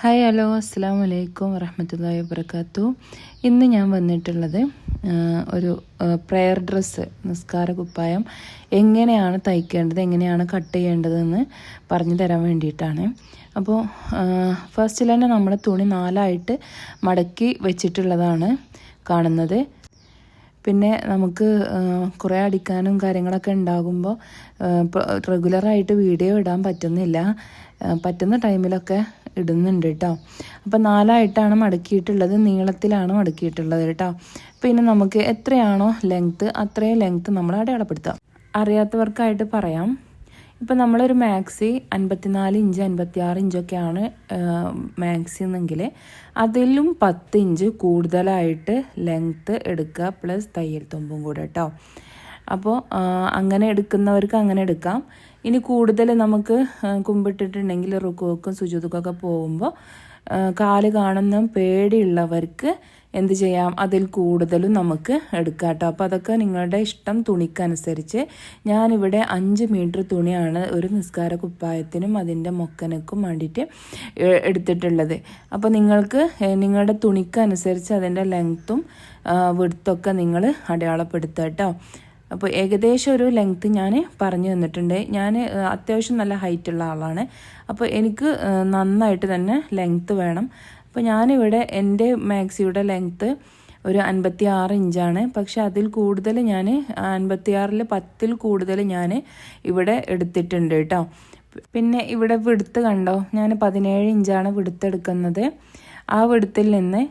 Hi hello അസ്സാം വലൈക്കും വറഹമത്തല്ലാ വാബർക്കാത്തു ഇന്ന് ഞാൻ വന്നിട്ടുള്ളത് ഒരു പ്രെയർ ഡ്രസ്സ് നിസ്കാര കുപ്പായം. എങ്ങനെയാണ് തയ്ക്കേണ്ടത് എങ്ങനെയാണ് കട്ട് ചെയ്യേണ്ടതെന്ന് പറഞ്ഞു തരാൻ വേണ്ടിയിട്ടാണ്. അപ്പോൾ ഫസ്റ്റിൽ തന്നെ നമ്മൾ തുണി നാലായിട്ട് മടക്കി വെച്ചിട്ടുള്ളതാണ് കാണുന്നത്. പിന്നെ നമുക്ക് കുറേ അടിക്കാനും കാര്യങ്ങളൊക്കെ ഉണ്ടാകുമ്പോൾ റെഗുലറായിട്ട് വീഡിയോ ഇടാൻ പറ്റുന്നില്ല. പറ്റുന്ന ടൈമിലൊക്കെ ഇടുന്നുണ്ട് കേട്ടോ. അപ്പം നാലായിട്ടാണ് മടക്കിയിട്ടുള്ളത് നീളത്തിലാണ് മടക്കിയിട്ടുള്ളത് കേട്ടോ. പിന്നെ നമുക്ക് എത്രയാണോ ലെങ്ത്ത് അത്രയും ലെങ്ത്ത് നമ്മൾ അടയാളപ്പെടുത്താം. അറിയാത്തവർക്കായിട്ട് പറയാം. ഇപ്പം നമ്മളൊരു മാക്സി അൻപത്തിനാല് ഇഞ്ച് അൻപത്തിയാറ് ഇഞ്ചൊക്കെയാണ് മാക്സി എന്നെങ്കിൽ അതിലും പത്ത് ഇഞ്ച് കൂടുതലായിട്ട് ലെങ്ത്ത് എടുക്കുക പ്ലസ് തയ്യൽ തുമ്പും കൂടെ കേട്ടോ. അപ്പോൾ അങ്ങനെ എടുക്കുന്നവർക്ക് അങ്ങനെ എടുക്കാം. ഇനി കൂടുതൽ നമുക്ക് കുമ്പിട്ടിട്ടുണ്ടെങ്കിൽ റുക്കുവക്കും സുജുതുക്കൊക്കെ പോകുമ്പോൾ കാൽ കാണുന്ന പേടിയുള്ളവർക്ക് എന്ത് ചെയ്യാം? അതിൽ കൂടുതലും നമുക്ക് എടുക്കാം കേട്ടോ. അപ്പോൾ അതൊക്കെ നിങ്ങളുടെ ഇഷ്ടം തുണിക്കനുസരിച്ച്. ഞാനിവിടെ അഞ്ച് മീറ്റർ തുണിയാണ് ഒരു നിസ്കാര കുപ്പായത്തിനും അതിന്റെ മൊക്കനക്കും വേണ്ടിയിട്ട് എടുത്തിട്ടുള്ളത്. അപ്പോൾ നിങ്ങൾക്ക് നിങ്ങളുടെ തുണിക്കനുസരിച്ച് അതിന്റെ ലെങ്ത്തും വിടുത്തൊക്കെ നിങ്ങൾ അടയാളപ്പെടുത്തുക കേട്ടോ. അപ്പോൾ ഏകദേശം ഒരു ലെങ്ത്ത് ഞാൻ പറഞ്ഞു തന്നിട്ടുണ്ട്. ഞാൻ അത്യാവശ്യം നല്ല ഹൈറ്റ് ഉള്ള ആളാണ്. അപ്പോൾ എനിക്ക് നന്നായിട്ട് തന്നെ ലെങ്ത്ത് വേണം. അപ്പോൾ ഞാനിവിടെ എന്റെ മാക്സിയുടെ ലെങ്ത്ത് ഒരു അൻപത്തി ആറ് ഇഞ്ചാണ്. പക്ഷെ അതിൽ കൂടുതൽ ഞാൻ അൻപത്തിയാറിൽ പത്തിൽ കൂടുതൽ ഞാൻ ഇവിടെ എടുത്തിട്ടുണ്ട് കേട്ടോ. പിന്നെ ഇവിടെ വിടുത്ത് കണ്ടോ? ഞാൻ പതിനേഴ് ഇഞ്ചാണ് വിടുത്തെടുക്കുന്നത്. ആ വിടുത്തിൽ നിന്ന്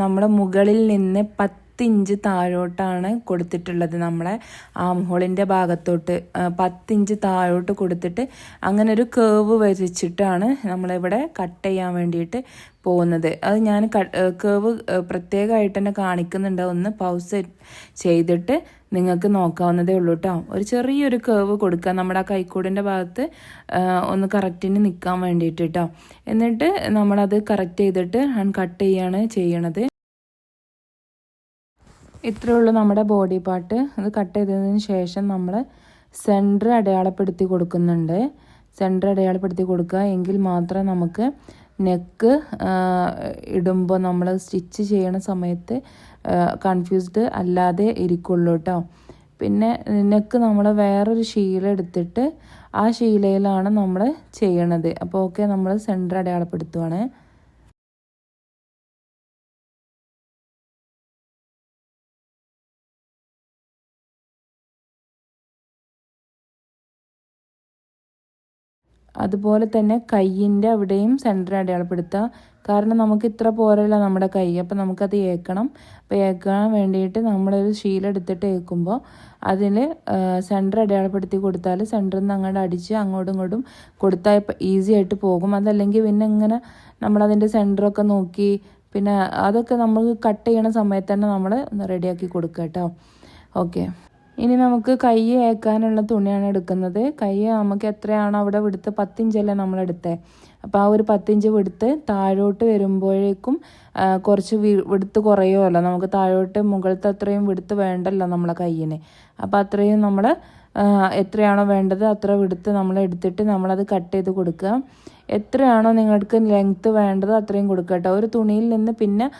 നമ്മുടെ മുകളിൽ നിന്ന് പത്ത് ഇഞ്ച് താഴോട്ടാണ് കൊടുത്തിട്ടുള്ളത് നമ്മളെ. ആം ഭാഗത്തോട്ട് ആ, പത്ത് ഇഞ്ച് താഴോട്ട് കൊടുത്തിട്ട് അങ്ങനെ ഒരു കേവ് വരച്ചിട്ടാണ് നമ്മളിവിടെ കട്ട് ചെയ്യാൻ വേണ്ടിയിട്ട് പോകുന്നത്. അത് ഞാൻ കേവ് പ്രത്യേകമായിട്ട് തന്നെ കാണിക്കുന്നുണ്ട്. ഒന്ന് പൗസ് ചെയ്തിട്ട് നിങ്ങൾക്ക് നോക്കാവുന്നതേ ഉള്ളൂ കേട്ടോ ഒരു ചെറിയൊരു കേവ് കൊടുക്കുക. നമ്മുടെ ആ കൈക്കൂടിന്റെ ഭാഗത്ത് ഒന്ന് കറക്റ്റിന് നിൽക്കാൻ വേണ്ടിയിട്ട് കേട്ടോ എന്നിട്ട് നമ്മളത് കറക്റ്റ് ചെയ്തിട്ട് കട്ട് ചെയ്യാണ് ചെയ്യണത്. ഇത്രയേ ഉള്ളൂ നമ്മുടെ ബോഡി പാർട്ട്. അത് കട്ട് ചെയ്തതിന് ശേഷം നമ്മൾ സെന്റർ അടയാളപ്പെടുത്തി കൊടുക്കുന്നുണ്ട്. സെന്റർ അടയാളപ്പെടുത്തി കൊടുക്കുക. എങ്കിൽ മാത്രം നമുക്ക് നെക്ക് ഇടുമ്പോൾ നമ്മൾ സ്റ്റിച്ച് ചെയ്യണ സമയത്ത് കൺഫ്യൂസ്ഡ് അല്ലാതെ ഇരിക്കുള്ളൂ കേട്ടോ പിന്നെ നെക്ക് നമ്മൾ വേറൊരു ശീല എടുത്തിട്ട് ആ ശീലയിലാണ് നമ്മൾ ചെയ്യണത്. അപ്പോൾ ഓക്കെ നമ്മൾ സെന്റർ അടയാളപ്പെടുത്തുവാണ്. അതുപോലെ തന്നെ കയ്യിന്റെ അവിടെയും സെന്റർ അടയാളപ്പെടുത്തുക. കാരണം നമുക്ക് ഇത്ര പോരല്ല നമ്മുടെ കൈ. അപ്പോൾ നമുക്കത് ഏക്കണം. അപ്പോൾ ഏക്കാൻ വേണ്ടിയിട്ട് നമ്മളൊരു ശീല എടുത്തിട്ട് ഏക്കുമ്പോൾ അതിൽ സെന്റർ അടയാളപ്പെടുത്തി കൊടുത്താൽ സെന്ററിൽ നിന്ന് അങ്ങോട്ട് അടിച്ച് അങ്ങോട്ടും ഇങ്ങോട്ടും കൊടുത്താൽ ഈസി ആയിട്ട് പോകും. അതല്ലെങ്കിൽ പിന്നെ ഇങ്ങനെ നമ്മളതിന്റെ സെന്ററൊക്കെ നോക്കി പിന്നെ അതൊക്കെ നമ്മൾ കട്ട് ചെയ്യണ സമയത്ത് തന്നെ നമ്മൾ റെഡിയാക്കി കൊടുക്കുക കേട്ടോ. ഓക്കെ ഇനി നമുക്ക് കൈ ഏക്കാനുള്ള തുണിയാണ് എടുക്കുന്നത്. കൈ നമുക്ക് എത്രയാണോ അവിടെ വിടുത്ത് പത്തിഞ്ചല്ലേ നമ്മൾ എടുത്തേ. അപ്പോൾ ആ ഒരു പത്തിഞ്ച് വിടുത്ത് താഴോട്ട് വരുമ്പോഴേക്കും കുറച്ച് വി- വിടുത്ത് കുറയുമല്ലോ. നമുക്ക് താഴോട്ട് മുകളിലത്തെ അത്രയും വിടുത്ത് വേണ്ടല്ലോ നമ്മളെ കയ്യിന് അപ്പോൾ അത്രയും നമ്മൾ എത്രയാണോ വേണ്ടത് അത്ര വിടുത്ത് നമ്മൾ എടുത്തിട്ട് നമ്മളത് കട്ട് ചെയ്ത് കൊടുക്കുക. എത്രയാണോ നിങ്ങൾക്ക് ലെങ്ത്ത് വേണ്ടത് അത്രയും കൊടുക്കുക ഒരു തുണിയിൽ നിന്ന് പിന്നെ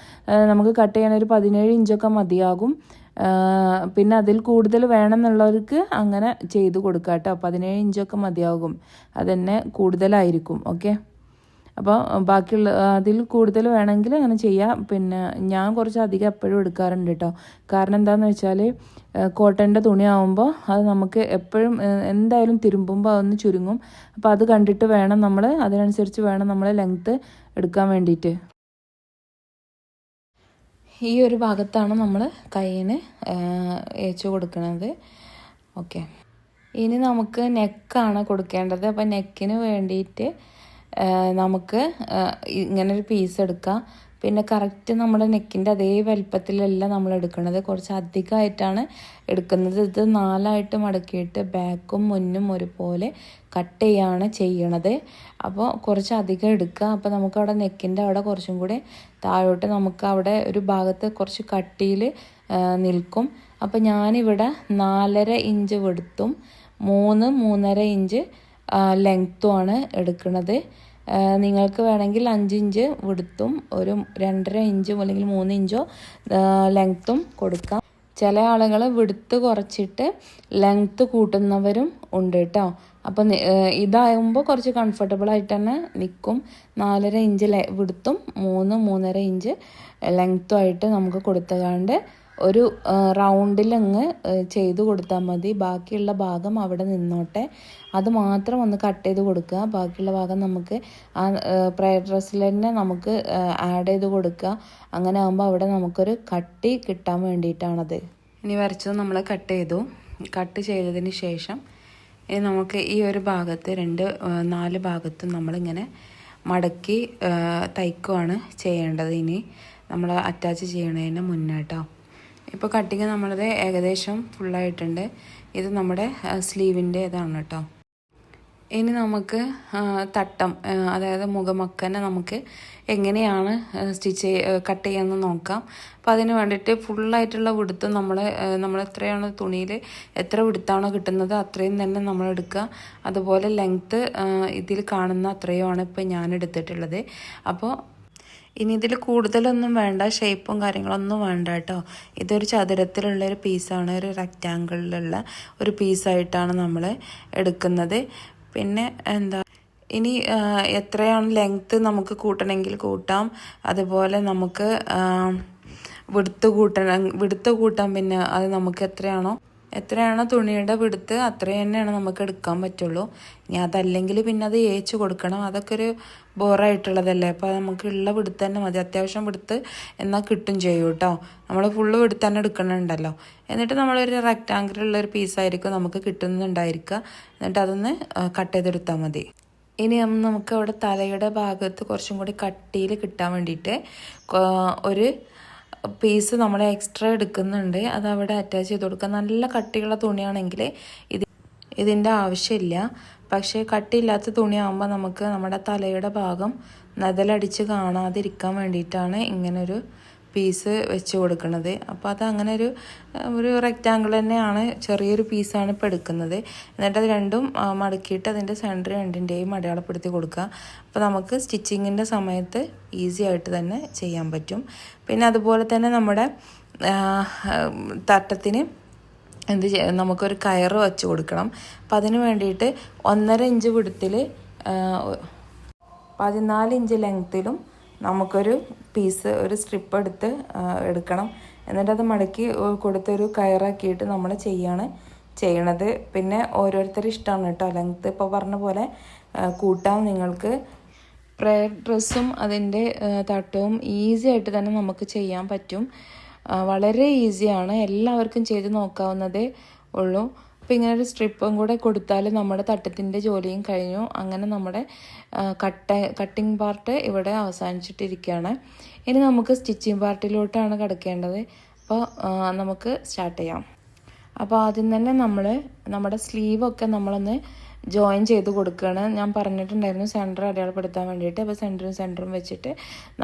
നമുക്ക് കട്ട് ചെയ്യാൻ ഒരു പതിനേഴ് ഇഞ്ചൊക്കെ മതിയാകും. പിന്നെ അതിൽ കൂടുതൽ വേണമെന്നുള്ളവർക്ക് അങ്ങനെ ചെയ്ത് കൊടുക്കുക കേട്ടോ. പതിനേഴ് ഇഞ്ചൊക്കെ മതിയാകും. അതന്നെ കൂടുതലായിരിക്കും. ഓക്കെ? അപ്പോൾ ബാക്കിയുള്ള അതിൽ കൂടുതൽ വേണമെങ്കിൽ അങ്ങനെ ചെയ്യാം. പിന്നെ ഞാൻ കുറച്ച് അധികം എപ്പോഴും എടുക്കാറുണ്ട് കേട്ടോ. കാരണം എന്താണെന്ന് വെച്ചാൽ കോട്ടന്റെ തുണിയാവുമ്പോൾ അത് നമുക്ക് എപ്പോഴും എന്തായാലും തിരുമ്പുമ്പോൾ അതൊന്ന് ചുരുങ്ങും. അപ്പോൾ അത് കണ്ടിട്ട് വേണം നമ്മൾ അതിനനുസരിച്ച് വേണം നമ്മൾ ലെങ്ത്ത് എടുക്കാൻ വേണ്ടിയിട്ട്. ഈ ഒരു ഭാഗത്താണ് നമ്മൾ കയ്യിന് ഏച്ചു കൊടുക്കുന്നത് ഓക്കെ. ഇനി നമുക്ക് നെക്കാണ് കൊടുക്കേണ്ടത്. അപ്പം നെക്കിന് വേണ്ടിയിട്ട് നമുക്ക് ഇങ്ങനെ ഇങ്ങനൊരു പീസ് എടുക്കാം. പിന്നെ കറക്റ്റ് നമ്മുടെ നെക്കിന്റെ അതേ വലിപ്പത്തിലല്ല നമ്മൾ എടുക്കുന്നത്. കുറച്ച് അധികമായിട്ടാണ് എടുക്കുന്നത്. ഇത് നാലായിട്ട് മടക്കിയിട്ട് ബാക്കും മുന്നും ഒരുപോലെ കട്ട് ചെയ്യാണ് ചെയ്യണത്. അപ്പോൾ കുറച്ച് അധികം എടുക്കുക. അപ്പോൾ നമുക്ക് അവിടെ നെക്കിന്റെ അവിടെ കുറച്ചും കൂടി താഴോട്ട് നമുക്ക് അവിടെ ഒരു ഭാഗത്ത് കുറച്ച് കട്ടിയിൽ നിൽക്കും. അപ്പോൾ ഞാനിവിടെ നാലര ഇഞ്ച് വെടുത്തും മൂന്ന് മൂന്നര ഇഞ്ച് ലെങ്ത്തുമാണ് എടുക്കുന്നത് നിങ്ങൾക്ക് വേണമെങ്കിൽ അഞ്ച് ഇഞ്ച് വിടുത്തും ഒരു രണ്ടര ഇഞ്ചും അല്ലെങ്കിൽ മൂന്ന് ഇഞ്ചോ ലെങ്ത്തും കൊടുക്കാം. ചില ആളുകൾ വിടുത്ത് കുറച്ചിട്ട് ലെങ്ത്ത് കൂട്ടുന്നവരും ഉണ്ട് കേട്ടോ അപ്പം ഇതാകുമ്പോൾ കുറച്ച് കംഫർട്ടബിൾ ആയിട്ട് തന്നെ നിൽക്കും നാലര ഇഞ്ച് വിടുത്തും മൂന്ന് മൂന്നര ഇഞ്ച് ലെങ്ത്തും ആയിട്ട് നമുക്ക് കൊടുത്തുകാണ്ട് ഒരു റൗണ്ടിലങ്ങ് ചെയ്ത് കൊടുത്താൽ മതി. ബാക്കിയുള്ള ഭാഗം അവിടെ നിന്നോട്ടെ. അത് മാത്രം ഒന്ന് കട്ട് ചെയ്ത് കൊടുക്കുക. ബാക്കിയുള്ള ഭാഗം നമുക്ക് ആ പ്രയർ ഡ്രസ്സിൽ തന്നെ നമുക്ക് ആഡ് ചെയ്ത് കൊടുക്കുക. അങ്ങനെ ആകുമ്പോൾ അവിടെ നമുക്കൊരു കട്ടി കിട്ടാൻ വേണ്ടിയിട്ടാണത്. ഇനി വരച്ചത് നമ്മൾ കട്ട് ചെയ്തു. കട്ട് ചെയ്തതിന് ശേഷം ഇനി നമുക്ക് ഈ ഒരു ഭാഗത്ത് രണ്ട് നാല് ഭാഗത്തും നമ്മളിങ്ങനെ മടക്കി തയ്ക്കുവാണ് ചെയ്യേണ്ടത്. ഇനി നമ്മൾ അറ്റാച്ച് ചെയ്യണതിന് മുന്നേ കേട്ടോ ഇപ്പോൾ കട്ടിങ് നമ്മളത് ഏകദേശം ഫുള്ളായിട്ടുണ്ട് ഇത് നമ്മുടെ സ്ലീവിന്റെ ഇതാണ് കേട്ടോ ഇനി നമുക്ക് തട്ടം അതായത് മുഖമക്കനെ നമുക്ക് എങ്ങനെയാണ് സ്റ്റിച്ച് കട്ട് ചെയ്യാമെന്ന് നോക്കാം. അപ്പോൾ അതിന് വേണ്ടിയിട്ട് ഫുള്ളായിട്ടുള്ള വിടുത്ത് നമ്മൾ നമ്മൾ എത്രയാണ് തുണിയിൽ എത്ര വിടുത്താണോ കിട്ടുന്നത് അത്രയും തന്നെ നമ്മൾ എടുക്കുക. അതുപോലെ ലെങ്ത്ത് ഇതിൽ കാണുന്ന അത്രയുമാണ് ഇപ്പോൾ ഞാൻ എടുത്തിട്ടുള്ളത്. അപ്പോൾ ഇനി ഇതിൽ കൂടുതലൊന്നും വേണ്ട ഷേപ്പും കാര്യങ്ങളൊന്നും വേണ്ട കേട്ടോ. ഇതൊരു ചതുരത്തിലുള്ള ഒരു പീസാണ് ഒരു റെക്റ്റാങ്കിളിലുള്ള ഒരു പീസായിട്ടാണ് നമ്മൾ എടുക്കുന്നത്. പിന്നെ എന്താ ഇനി എത്രയാണ് ലെങ്ത്ത് നമുക്ക് കൂട്ടണമെങ്കിൽ കൂട്ടാം. അതുപോലെ നമുക്ക് വിടുത്ത് കൂട്ടണം വിടുത്ത് കൂട്ടാം പിന്നെ അത് നമുക്ക് എത്രയാണോ എത്രയാണോ തുണിയുടെ പിടുത്ത് അത്രയും തന്നെയാണ് നമുക്ക് എടുക്കാൻ പറ്റുള്ളൂ. ഇനി അതല്ലെങ്കിൽ പിന്നെ അത് ഏച്ച് കൊടുക്കണം. അതൊക്കെ ഒരു ബോറായിട്ടുള്ളതല്ലേ? അപ്പോൾ നമുക്ക് ഉള്ള പിടുത്ത് തന്നെ മതി. അത്യാവശ്യം പിടുത്ത് എന്നാൽ കിട്ടും ചെയ്യും കേട്ടോ. നമ്മൾ ഫുള്ള് പിടുത്ത് തന്നെ എടുക്കണുണ്ടല്ലോ. എന്നിട്ട് നമ്മളൊരു റെക്റ്റാങ്കിളുള്ള ഒരു പീസായിരിക്കും നമുക്ക് കിട്ടുന്നുണ്ടായിരിക്കുക. എന്നിട്ട് അതൊന്ന് കട്ട് ചെയ്തെടുത്താൽ മതി. ഇനി നമുക്ക് അവിടെ തലയുടെ ഭാഗത്ത് കുറച്ചും കൂടി കട്ടിയിൽ കിട്ടാൻ വേണ്ടിയിട്ട് ഒരു പീസ് നമ്മൾ എക്സ്ട്രാ എടുക്കുന്നുണ്ട്. അത് അവിടെ അറ്റാച്ച് ചെയ്ത് കൊടുക്കുക നല്ല കട്ടിയുള്ള തുണിയാണെങ്കിൽ ഇത് ഇതിന്റെ ആവശ്യമില്ല. പക്ഷേ കട്ടിയില്ലാത്ത തുണിയാകുമ്പോൾ നമുക്ക് നമ്മുടെ തലയുടെ ഭാഗം നദലടിച്ച് കാണാതിരിക്കാൻ വേണ്ടിയിട്ടാണ് ഇങ്ങനൊരു പീസ് വെച്ച് കൊടുക്കുന്നത് അപ്പോൾ അത് അങ്ങനെ ഒരു ഒരു റെക്റ്റാങ്കിൾ തന്നെയാണ് ചെറിയൊരു പീസാണ് ഇപ്പോൾ എടുക്കുന്നത്. എന്നിട്ട് അത് രണ്ടും മടക്കിയിട്ട് അതിന്റെ സെന്റർ രണ്ടിന്റെയും അടയാളപ്പെടുത്തി കൊടുക്കുക. അപ്പോൾ നമുക്ക് സ്റ്റിച്ചിങ്ങിന്റെ സമയത്ത് ഈസി ആയിട്ട് തന്നെ ചെയ്യാൻ പറ്റും. പിന്നെ അതുപോലെ തന്നെ നമ്മുടെ തട്ടത്തിന് എന്ത് നമുക്കൊരു കയറ് വെച്ച് കൊടുക്കണം. അപ്പം അതിന് വേണ്ടിയിട്ട് ഒന്നര ഇഞ്ച് വിടുത്തിൽ പതിനാല് ഇഞ്ച് ലെങ്ത്തിലും നമുക്കൊരു പീസ് ഒരു സ്ട്രിപ്പ് എടുത്ത് എടുക്കണം. എന്നിട്ട് അത് മടക്കി കൊടുത്തൊരു കയറാക്കിയിട്ട് നമ്മൾ ചെയ്യാണ് ചെയ്യണത്. പിന്നെ ഓരോരുത്തർ ഇഷ്ടമാണ് കേട്ടോ. ലെങ്ത്ത് ഇപ്പോൾ പറഞ്ഞ പോലെ കൂട്ടാം നിങ്ങൾക്ക് പ്രയർ ഡ്രസ്സും അതിന്റെ തട്ടവും ഈസി ആയിട്ട് തന്നെ നമുക്ക് ചെയ്യാൻ പറ്റും. വളരെ ഈസിയാണ് എല്ലാവർക്കും ചെയ്ത് നോക്കാവുന്നതേ ഉള്ളൂ. അപ്പോൾ ഇങ്ങനെ ഒരു സ്ട്രിപ്പും കൂടെ കൊടുത്താൽ നമ്മുടെ തട്ടത്തിന്റെ ജോലിയും കഴിഞ്ഞു. അങ്ങനെ നമ്മുടെ കട്ട കട്ടിങ് പാർട്ട് ഇവിടെ അവസാനിച്ചിട്ടിരിക്കുകയാണ് ഇനി നമുക്ക് സ്റ്റിച്ചിങ് പാർട്ടിലോട്ടാണ് കിടക്കേണ്ടത്. അപ്പോൾ നമുക്ക് സ്റ്റാർട്ട് ചെയ്യാം. അപ്പോൾ ആദ്യം തന്നെ നമ്മൾ നമ്മുടെ സ്ലീവൊക്കെ നമ്മളൊന്ന് ജോയിൻ ചെയ്ത് കൊടുക്കുകയാണ് ഞാൻ പറഞ്ഞിട്ടുണ്ടായിരുന്നു സെന്റർ അടയാളപ്പെടുത്താൻ വേണ്ടിയിട്ട്. അപ്പോൾ സെന്ററും സെന്ററും വെച്ചിട്ട്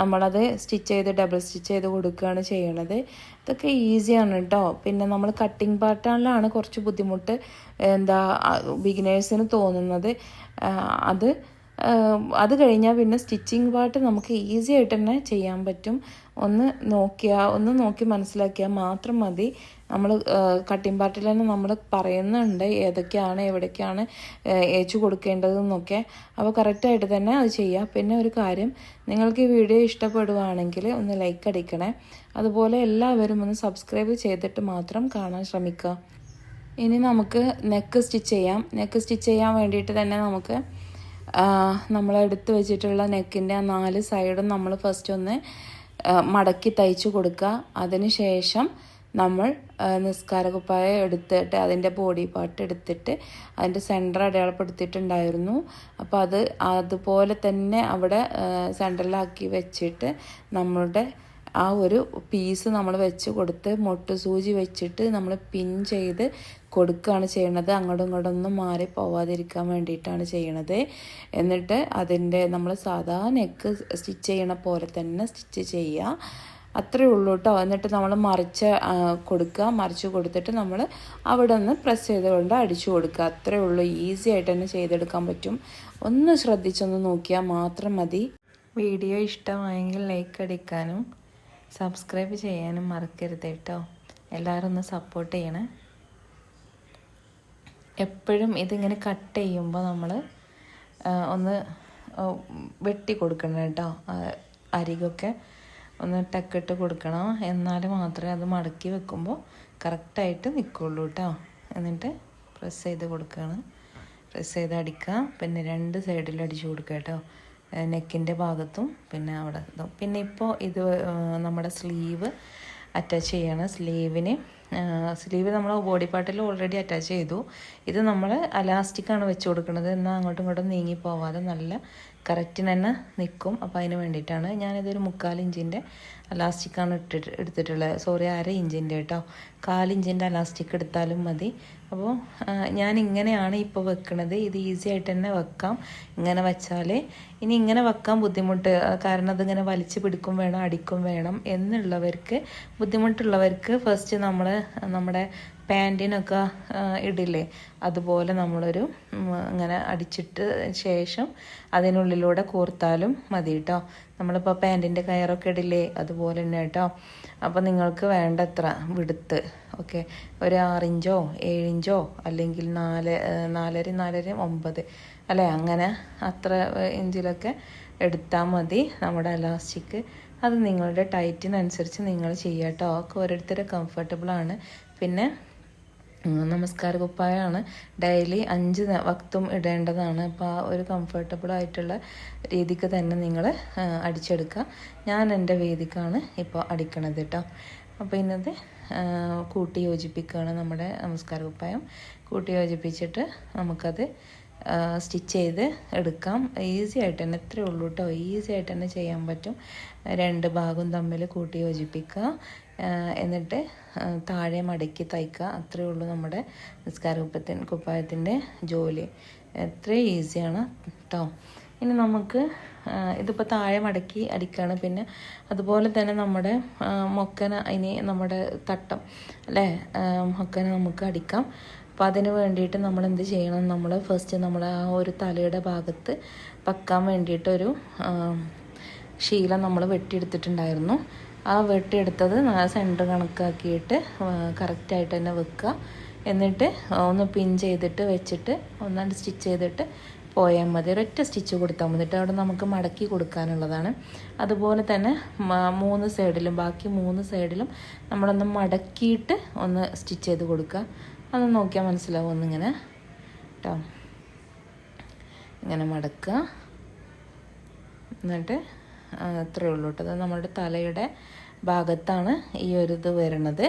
നമ്മളത് സ്റ്റിച്ച് ചെയ്ത് ഡബിൾ സ്റ്റിച്ച് ചെയ്ത് കൊടുക്കുകയാണ് ചെയ്യണത്. ഇതൊക്കെ ഈസിയാണ് കേട്ടോ പിന്നെ നമ്മൾ കട്ടിങ് പാർട്ടാണിലാണ് കുറച്ച് ബുദ്ധിമുട്ട് എന്താ ബിഗിനേഴ്സിന് തോന്നുന്നത്. അത് അത് കഴിഞ്ഞാൽ പിന്നെ സ്റ്റിച്ചിങ് പാർട്ട് നമുക്ക് ഈസി ആയിട്ട് തന്നെ ചെയ്യാൻ പറ്റും. ഒന്ന് നോക്കിയാൽ ഒന്ന് നോക്കി മനസ്സിലാക്കിയാൽ മാത്രം മതി. നമ്മൾ കട്ടിംഗ് പാർട്ടിൽ തന്നെ നമ്മൾ പറയുന്നുണ്ട് ഏതൊക്കെയാണ് എവിടേക്കാണ് ഏച്ചു കൊടുക്കേണ്ടതെന്നൊക്കെ. അപ്പോൾ കറക്റ്റായിട്ട് തന്നെ അത് ചെയ്യാം. പിന്നെ ഒരു കാര്യം നിങ്ങൾക്ക് ഈ വീഡിയോ ഇഷ്ടപ്പെടുവാണെങ്കിൽ ഒന്ന് ലൈക്ക് അടിക്കണേ. അതുപോലെ എല്ലാവരും ഒന്ന് സബ്സ്ക്രൈബ് ചെയ്തിട്ട് മാത്രം കാണാൻ ശ്രമിക്കുക. ഇനി നമുക്ക് നെക്ക് സ്റ്റിച്ച് ചെയ്യാം. നെക്ക് സ്റ്റിച്ച് ചെയ്യാൻ വേണ്ടിയിട്ട് തന്നെ നമുക്ക് നമ്മൾ എടുത്ത് വെച്ചിട്ടുള്ള നെക്കിന്റെ ആ നാല് സൈഡും നമ്മൾ ഫസ്റ്റ് ഒന്ന് മടക്കി തയ്ച്ചു കൊടുക്കുക. അതിന് ശേഷം നമ്മൾ നിസ്കാര കുപ്പായ എടുത്തിട്ട് അതിന്റെ ബോഡി പാർട്ട് എടുത്തിട്ട് അതിന്റെ സെന്റർ അടയാളപ്പെടുത്തിയിട്ടുണ്ടായിരുന്നു. അപ്പോൾ അത് അതുപോലെ തന്നെ അവിടെ സെന്ററിലാക്കി വെച്ചിട്ട് നമ്മളുടെ ആ ഒരു പീസ് നമ്മൾ വെച്ച് കൊടുത്ത് മൊട്ട് സൂചി വെച്ചിട്ട് നമ്മൾ പിൻ ചെയ്ത് കൊടുക്കുകയാണ് ചെയ്യണത്. അങ്ങോട്ടും ഇങ്ങോട്ടും ഒന്നും മാറി പോവാതിരിക്കാൻ വേണ്ടിയിട്ടാണ് ചെയ്യണത്. എന്നിട്ട് അതിന്റെ നമ്മൾ സാധാ നെക്ക് സ്റ്റിച്ച് ചെയ്യണ പോലെ തന്നെ സ്റ്റിച്ച് ചെയ്യുക. അത്രേ ഉള്ളൂ കേട്ടോ. എന്നിട്ട് നമ്മൾ മറിച്ച് കൊടുക്കുക. മറിച്ച് കൊടുത്തിട്ട് നമ്മൾ അവിടെ നിന്ന് പ്രസ് ചെയ്തുകൊണ്ട് അടിച്ചു കൊടുക്കുക. അത്രേ ഉള്ളൂ. ഈസി ആയിട്ട് തന്നെ ചെയ്തെടുക്കാൻ പറ്റും. ഒന്ന് ശ്രദ്ധിച്ചൊന്ന് നോക്കിയാൽ മാത്രം മതി. വീഡിയോ ഇഷ്ടമായെങ്കിൽ ലൈക്ക് അടിക്കാനും സബ്സ്ക്രൈബ് ചെയ്യാനും മറക്കരുത് കേട്ടോ. എല്ലാവരും ഒന്ന് സപ്പോർട്ട് ചെയ്യണേ. എപ്പോഴും ഇതിങ്ങനെ കട്ട് ചെയ്യുമ്പോൾ നമ്മൾ ഒന്ന് വെട്ടി കൊടുക്കണം കേട്ടോ അരികൊക്കെ. ഒന്ന് ടക്കിട്ട് കൊടുക്കണം. എന്നാൽ മാത്രമേ അത് മടക്കി വെക്കുമ്പോൾ കറക്റ്റായിട്ട് നിൽക്കുള്ളൂ കേട്ടോ എന്നിട്ട് പ്രസ് ചെയ്ത് കൊടുക്കുകയാണ് പ്രസ് ചെയ്ത് അടിക്കുക. പിന്നെ രണ്ട് സൈഡിൽ അടിച്ചു കൊടുക്കുക കേട്ടോ നെക്കിന്റെ ഭാഗത്തും പിന്നെ അവിടെ പിന്നെ ഇപ്പോൾ ഇത് നമ്മുടെ സ്ലീവ് അറ്റാച്ച് ചെയ്യണം. സ്ലീവിന് സ്ലീവ് നമ്മൾ ബോഡി പാർട്ടിൽ ഓൾറെഡി അറ്റാച്ച് ചെയ്തു. ഇത് നമ്മൾ അലാസ്റ്റിക്കാണ് വെച്ച് കൊടുക്കുന്നത് എന്നാൽ അങ്ങോട്ടും ഇങ്ങോട്ടും നീങ്ങി പോവാതെ നല്ല കറക്റ്റിന് തന്നെ നിൽക്കും അപ്പോൾ അതിന് വേണ്ടിയിട്ടാണ് ഞാനിതൊരു മുക്കാൽ ഇഞ്ചിന്റെ അലാസ്റ്റിക്കാണ് ഇട്ടിട്ട് എടുത്തിട്ടുള്ളത്. സോറി അര ഇഞ്ചിന്റെ കേട്ടോ. കാലിഞ്ചിന്റെ അലാസ്റ്റിക് എടുത്താലും മതി. അപ്പോൾ ഞാൻ ഇങ്ങനെയാണ് ഇപ്പോൾ വെക്കുന്നത് ഇത് ഈസി ആയിട്ട് തന്നെ വെക്കാം. ഇങ്ങനെ വെച്ചാൽ ഇനി ഇങ്ങനെ വെക്കാൻ ബുദ്ധിമുട്ട് കാരണം അതിങ്ങനെ വലിച്ചു പിടിക്കും വേണം അടിക്കും വേണം എന്നുള്ളവർക്ക് ബുദ്ധിമുട്ടുള്ളവർക്ക് ഫസ്റ്റ് നമ്മൾ നമ്മുടെ പാന്റിനൊക്കെ ഇടില്ലേ? അതുപോലെ നമ്മളൊരു ഇങ്ങനെ അടിച്ചിട്ട് ശേഷം അതിനുള്ളിലൂടെ കോർത്താലും മതി കേട്ടോ നമ്മളിപ്പോൾ പാന്റിന്റെ കയറൊക്കെ ഇടില്ലേ? അതുപോലെ തന്നെ കേട്ടോ അപ്പോൾ നിങ്ങൾക്ക് വേണ്ടത്ര വിടുത്ത് ഓക്കെ? ഒരു ആറിഞ്ചോ ഏഴിഞ്ചോ അല്ലെങ്കിൽ നാല് നാലര നാലര ഒമ്പത് അല്ലേ? അങ്ങനെ അത്ര ഇഞ്ചിലൊക്കെ എടുത്താൽ മതി നമ്മുടെ അലാസ്റ്റിക്. അത് നിങ്ങളുടെ ടൈറ്റിനനുസരിച്ച് നിങ്ങൾ ചെയ്യാം കേട്ടോ ഒക്കെ കംഫർട്ടബിളാണ് പിന്നെ നമസ്കാര കുപ്പായമാണ് ഡെയിലി അഞ്ച് വക്തം ഇടേണ്ടതാണ്. അപ്പോൾ ആ ഒരു കംഫർട്ടബിൾ ആയിട്ടുള്ള രീതിക്ക് തന്നെ നിങ്ങൾ അടിച്ചെടുക്കുക. ഞാൻ എന്റെ വേദിക്കാണ് ഇപ്പോൾ അടിക്കണത് കേട്ടോ അപ്പോൾ ഇന്നത്തെ കൂട്ടി യോജിപ്പിക്കുകയാണ് നമ്മുടെ നമസ്കാര കുപ്പായം കൂട്ടി യോജിപ്പിച്ചിട്ട് നമുക്കത് സ്റ്റിച്ച് ചെയ്ത് എടുക്കാം. ഈസി ആയിട്ട് തന്നെ ഇത്രയേ ഉള്ളൂ കേട്ടോ ഈസി ആയിട്ട് തന്നെ ചെയ്യാൻ പറ്റും. രണ്ട് ഭാഗവും തമ്മിൽ കൂട്ടി യോജിപ്പിക്കുക. എന്നിട്ട് താഴെ മടക്കി തയ്ക്കുക. അത്രയേ ഉള്ളൂ നമ്മുടെ നിസ്കാര കുപ്പത്തിൻ കുപ്പായത്തിന്റെ ജോലി. എത്രയും ഈസിയാണ് കേട്ടോ ഇനി നമുക്ക് ഇതിപ്പോൾ താഴെ മടക്കി അടിക്കുകയാണ് പിന്നെ അതുപോലെ തന്നെ നമ്മുടെ മൊക്കന ഇനി നമ്മുടെ തട്ടം അല്ലേ? മൊക്കന നമുക്ക് അടിക്കാം. അപ്പോൾ അതിന് വേണ്ടിയിട്ട് നമ്മൾ എന്ത് ചെയ്യണം? നമ്മൾ ഫസ്റ്റ് നമ്മൾ ആ ഒരു തലയുടെ ഭാഗത്ത് പക്കാൻ വേണ്ടിയിട്ടൊരു ശീല നമ്മൾ വെട്ടിയെടുത്തിട്ടുണ്ടായിരുന്നു. ആ വെട്ടിയെടുത്തത് സെന്റർ കണക്കാക്കിയിട്ട് കറക്റ്റായിട്ട് തന്നെ വെക്കുക. എന്നിട്ട് ഒന്ന് പിൻ ചെയ്തിട്ട് വെച്ചിട്ട് ഒന്നാണ്ട് സ്റ്റിച്ച് ചെയ്തിട്ട് പോയാൽ മതി. ഒരൊറ്റ സ്റ്റിച്ച് കൊടുത്താൽ മതി. എന്നിട്ട് അവിടെ നമുക്ക് മടക്കി കൊടുക്കാനുള്ളതാണ്. അതുപോലെ തന്നെ മൂന്ന് സൈഡിലും ബാക്കി മൂന്ന് സൈഡിലും നമ്മളൊന്ന് മടക്കിയിട്ട് ഒന്ന് സ്റ്റിച്ച് ചെയ്ത് കൊടുക്കുക. അത് നോക്കിയാൽ മനസ്സിലാവും ഒന്നിങ്ങനെ. കേട്ടോ ഇങ്ങനെ മടക്കുക. എന്നിട്ട് ആ, അത്രയേ ഉള്ളൂ കേട്ടോ. അത് നമ്മുടെ തലയുടെ ഭാഗത്താണ് ഈ ഒരു ഇത് വരുന്നത്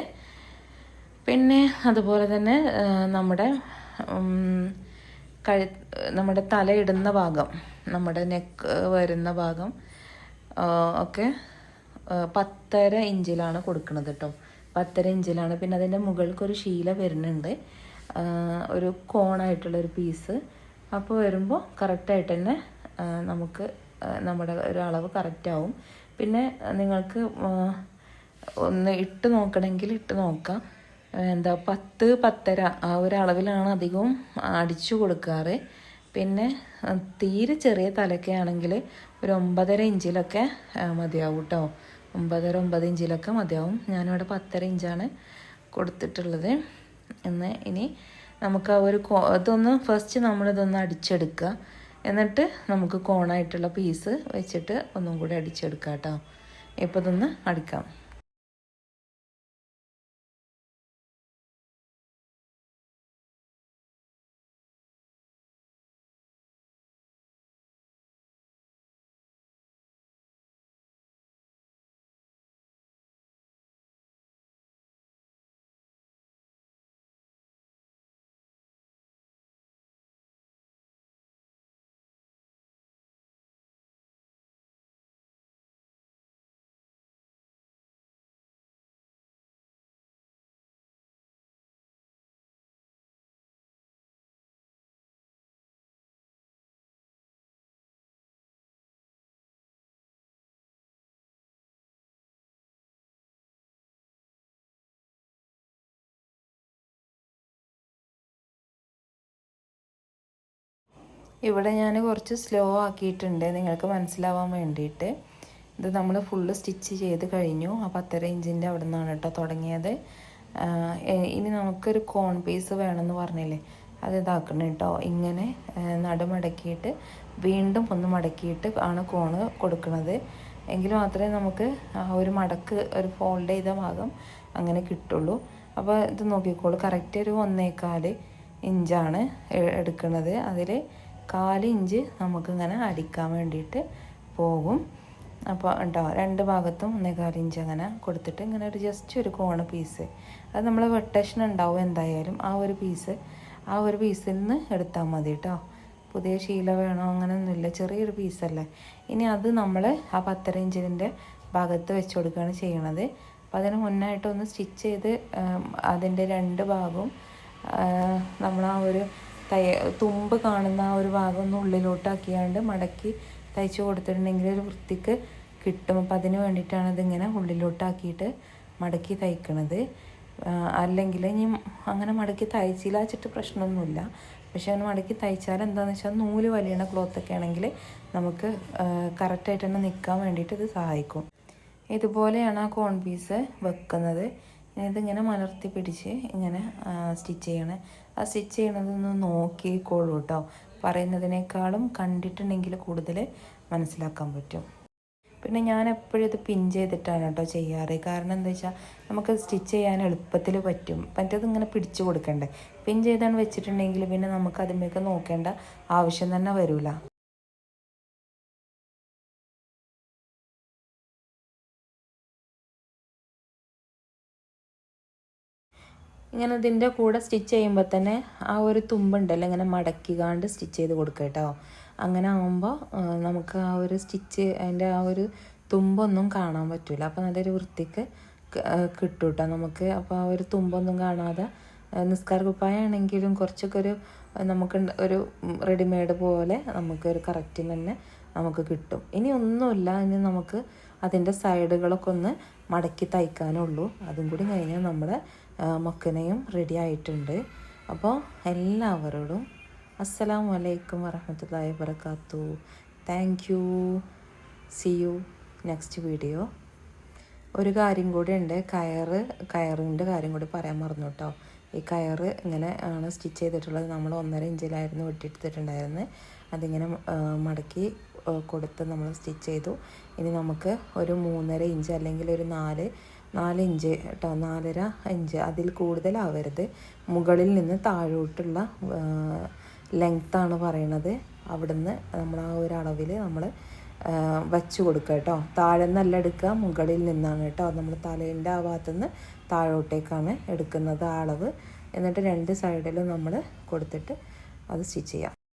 പിന്നെ അതുപോലെ തന്നെ നമ്മുടെ കഴു നമ്മുടെ തലയിടുന്ന ഭാഗം നമ്മുടെ നെക്ക് വരുന്ന ഭാഗം ഒക്കെ പത്തര ഇഞ്ചിലാണ് കൊടുക്കുന്നത് കേട്ടോ. പത്തര ഇഞ്ചിലാണ്. പിന്നെ അതിന്റെ മുകൾക്കൊരു ശീല വരുന്നുണ്ട്. ഒരു കോണായിട്ടുള്ളൊരു പീസ് അപ്പോൾ വരുമ്പോൾ കറക്റ്റായിട്ട് തന്നെ നമുക്ക് നമ്മുടെ ഒരു അളവ് കറക്റ്റാവും പിന്നെ നിങ്ങൾക്ക് ഒന്ന് ഇട്ട് നോക്കണമെങ്കിൽ ഇട്ട് നോക്കാം. എന്താ പത്ത് പത്തര ആ ഒരു അളവിലാണ് അധികവും അടിച്ചു കൊടുക്കാറ്. പിന്നെ തീരെ ചെറിയ തലയൊക്കെ ആണെങ്കിൽ ഒരു ഒമ്പതര ഇഞ്ചിലൊക്കെ മതിയാവും കേട്ടോ ഒമ്പതര ഒമ്പത് ഇഞ്ചിലൊക്കെ മതിയാവും. ഞാനിവിടെ പത്തര ഇഞ്ചാണ് കൊടുത്തിട്ടുള്ളത്. എന്ന് ഇനി നമുക്ക് ആ ഒരു ഇതൊന്ന് ഫസ്റ്റ് നമ്മളിതൊന്ന് അടിച്ചെടുക്കുക. എന്നിട്ട് നമുക്ക് കോണായിട്ടുള്ള പീസ് വെച്ചിട്ട് ഒന്നും കൂടി അടിച്ചെടുക്കാം കേട്ടോ ഇപ്പോൾ ഇതൊന്ന് അടിക്കാം. ഇവിടെ ഞാൻ കുറച്ച് സ്ലോ ആക്കിയിട്ടുണ്ട്. നിങ്ങൾക്ക് മനസ്സിലാവാൻ വേണ്ടിയിട്ട്. ഇത് നമ്മൾ ഫുള്ള് സ്റ്റിച്ച് ചെയ്ത് കഴിഞ്ഞു. ആ പത്തര ഇഞ്ചിന്റെ അവിടെ നിന്നാണ് കേട്ടോ തുടങ്ങിയത്. ഇനി നമുക്കൊരു കോൺ പീസ് വേണമെന്ന് പറഞ്ഞില്ലേ? അത് ഇതാക്കണം കേട്ടോ ഇങ്ങനെ നടുമടക്കിയിട്ട് വീണ്ടും ഒന്ന് മടക്കിയിട്ട് ആണ് കോണ് കൊടുക്കുന്നത് എങ്കിൽ മാത്രമേ നമുക്ക് ഒരു മടക്ക് ഒരു ഫോൾഡ് ചെയ്ത ഭാഗം അങ്ങനെ കിട്ടുള്ളൂ. അപ്പോൾ ഇത് നോക്കിക്കോളൂ. കറക്റ്റ് ഒരു ഒന്നേക്കാൽ ഇഞ്ചാണ് എടുക്കുന്നത് അതിൽ കാൽ ഇഞ്ച് നമുക്കിങ്ങനെ അടിക്കാൻ വേണ്ടിയിട്ട് പോകും. അപ്പോൾ ഉണ്ടോ രണ്ട് ഭാഗത്തും ഒന്നേകാൽ ഇഞ്ച് അങ്ങനെ കൊടുത്തിട്ട് ഇങ്ങനെ ഒരു ജസ്റ്റ് ഒരു കോണ പീസ് അത് നമ്മൾ വെട്ടേഷൻ ഉണ്ടാവും എന്തായാലും. ആ ഒരു പീസ് ആ ഒരു പീസിൽ നിന്ന് എടുത്താൽ മതി കേട്ടോ പുതിയ ശീല വേണോ അങ്ങനെയൊന്നുമില്ല ചെറിയൊരു പീസല്ലേ ഇനി അത് നമ്മൾ ആ പത്തര ഇഞ്ചിന്റെ ഭാഗത്ത് വെച്ച് കൊടുക്കുകയാണ് ചെയ്യണത്. അപ്പോൾ അതിന് മുന്നായിട്ട് ഒന്ന് സ്റ്റിച്ച് ചെയ്ത് അതിന്റെ രണ്ട് ഭാഗവും നമ്മൾ ആ ഒരു തയ്യ തുമ്പ് കാണുന്ന ആ ഒരു ഭാഗം ഒന്ന് ഉള്ളിലോട്ടാക്കിയാണ്ട് മടക്കി തയ്ച്ച് കൊടുത്തിട്ടുണ്ടെങ്കിൽ ഒരു വൃത്തിക്ക് കിട്ടും. അപ്പം അതിന് വേണ്ടിയിട്ടാണ് ഇതിങ്ങനെ ഉള്ളിലോട്ടാക്കിയിട്ട് മടക്കി തയ്ക്കണത്. അല്ലെങ്കിൽ ഇനി അങ്ങനെ മടക്കി തയ്ച്ചില്ല വെച്ചിട്ട് പ്രശ്നമൊന്നുമില്ല. പക്ഷെ അങ്ങനെ മടക്കി തയ്ച്ചാൽ എന്താണെന്ന് വെച്ചാൽ നൂൽ വലിയണ ക്ലോത്തൊക്കെ ആണെങ്കിൽ നമുക്ക് കറക്റ്റായിട്ട് തന്നെ നിൽക്കാൻ വേണ്ടിയിട്ട് ഇത് സഹായിക്കും. ഇതുപോലെയാണ് ആ കോൺ പീസ് വെക്കുന്നത്. ഇതിങ്ങനെ മലർത്തി പിടിച്ച് ഇങ്ങനെ സ്റ്റിച്ച് ചെയ്യണേ. ആ സ്റ്റിച്ച് ചെയ്യണതൊന്ന് നോക്കിക്കോളൂ കേട്ടോ പറയുന്നതിനേക്കാളും കണ്ടിട്ടുണ്ടെങ്കിൽ കൂടുതൽ മനസ്സിലാക്കാൻ പറ്റും. പിന്നെ ഞാൻ എപ്പോഴും ഇത് പിൻ ചെയ്തിട്ടാണ് കേട്ടോ ചെയ്യാറ്. കാരണം എന്താ വെച്ചാൽ നമുക്ക് സ്റ്റിച്ച് ചെയ്യാൻ എളുപ്പത്തിൽ പറ്റും. മറ്റേത് ഇങ്ങനെ പിടിച്ചു കൊടുക്കണ്ടേ. പിൻ ചെയ്താണ് വെച്ചിട്ടുണ്ടെങ്കിൽ പിന്നെ നമുക്ക് അതിന്മേക്ക് നോക്കേണ്ട ആവശ്യം തന്നെ വരില്ല ഇങ്ങനെ ഇതിന്റെ കൂടെ സ്റ്റിച്ച് ചെയ്യുമ്പോൾ തന്നെ ആ ഒരു തുമ്പുണ്ടല്ലോ ഇങ്ങനെ മടക്കിക്കാണ്ട് സ്റ്റിച്ച് ചെയ്ത് കൊടുക്കുക കേട്ടോ. അങ്ങനെ ആകുമ്പോൾ നമുക്ക് ആ ഒരു സ്റ്റിച്ച് അതിന്റെ ആ ഒരു തുമ്പൊന്നും കാണാൻ പറ്റില്ല അപ്പോൾ നല്ലൊരു വൃത്തിക്ക് കിട്ടും കേട്ടോ നമുക്ക്. അപ്പോൾ ആ ഒരു തുമ്പൊന്നും കാണാതെ നിസ്കാര കുപ്പായാണെങ്കിലും കുറച്ചൊക്കെ ഒരു നമുക്ക് ഒരു റെഡിമെയ്ഡ് പോലെ നമുക്ക് ഒരു കറക്റ്റിന് തന്നെ നമുക്ക് കിട്ടും. ഇനി ഒന്നുമില്ല ഇനി നമുക്ക് അതിന്റെ സൈഡുകളൊക്കെ ഒന്ന് മടക്കി തയ്ക്കാനുള്ളൂ. അതും കൂടി കഴിഞ്ഞാൽ നമ്മുടെ മക്കനെയും റെഡി ആയിട്ടുണ്ട്. അപ്പോൾ എല്ലാവരോടും അസ്സലാമു വലൈക്കും വറഹമത്തല്ലാഹി വബർക്കാത്തു thank you see you next video ഒരു കാര്യം കൂടി ഉണ്ട് കയറ് കയറിന്റെ കാര്യം കൂടി പറയാൻ മറന്നു കേട്ടോ. ഈ കയറ് ഇങ്ങനെ ആണ് സ്റ്റിച്ച് ചെയ്തിട്ടുള്ളത് നമ്മൾ ഒന്നര ഇഞ്ചിലായിരുന്നു വെട്ടിയെടുത്തിട്ടുണ്ടായിരുന്നത് അതിങ്ങനെ മടക്കി കൊടുത്ത് നമ്മൾ സ്റ്റിച്ച് ചെയ്തു. ഇനി നമുക്ക് ഒരു മൂന്നര ഇഞ്ച് അല്ലെങ്കിൽ ഒരു നാല് നാല് ഇഞ്ച് കേട്ടോ നാലര ഇഞ്ച്. അതിൽ കൂടുതലാവരുത്. മുകളിൽ നിന്ന് താഴോട്ടുള്ള ലെങ്ത്താണ് പറയണത്. അവിടുന്ന് നമ്മൾ ആ ഒരു അളവിൽ നമ്മൾ വച്ചു കൊടുക്കുക കേട്ടോ. താഴെ നല്ല എടുക്കുക മുകളിൽ നിന്നാണ് കേട്ടോ. നമ്മൾ തലേന്റെ ആ ഭാഗത്തുനിന്ന് താഴോട്ടേക്കാണ് എടുക്കുന്നത് ആ അളവ്. എന്നിട്ട് രണ്ട് സൈഡിലും നമ്മൾ കൊടുത്തിട്ട് അത് സ്റ്റിച്ച് ചെയ്യാം.